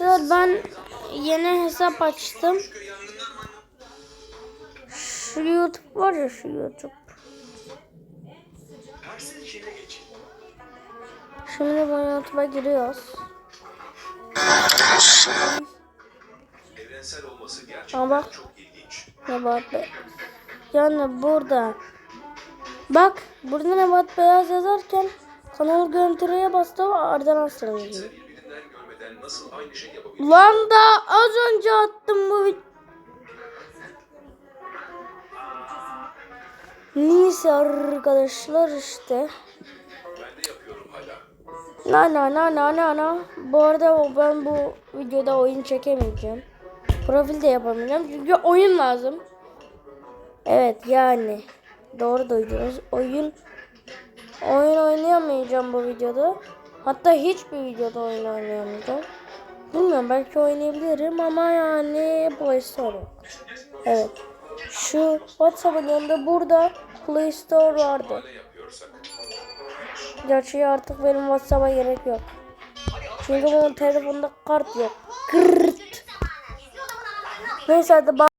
arkadaşlar ben yeni hesap açtım. Şu YouTube var ya şu YouTube. Şimdi bu YouTube'a giriyoruz. Ama bak çok. Yani burada. Bak burada Nebat Beyaz yazarken kanal görüntüye bastı ve ardından sıralıyor. Görmeden nasıl aynı şey yapabilir? Lan da az önce attım bu Neyse arkadaşlar işte. Ben de yapıyorum hala. Na na na na na na. Bu arada ben bu videoda oyun çekemeyeceğim. Profil de yapamayacağım çünkü oyun lazım. Evet yani. Doğru duydunuz. Oyun oyun oynayamayacağım bu videoda. Hatta hiçbir videoda oyun oynayamayacağım. Bilmiyorum belki oynayabilirim ama yani Play Store yok. Evet. Şu WhatsApp'ın yanında burada Play Store vardı. Gerçi artık benim WhatsApp'a gerek yok. Çünkü bunun telefonda kart yok. Kırt. Neyse hadi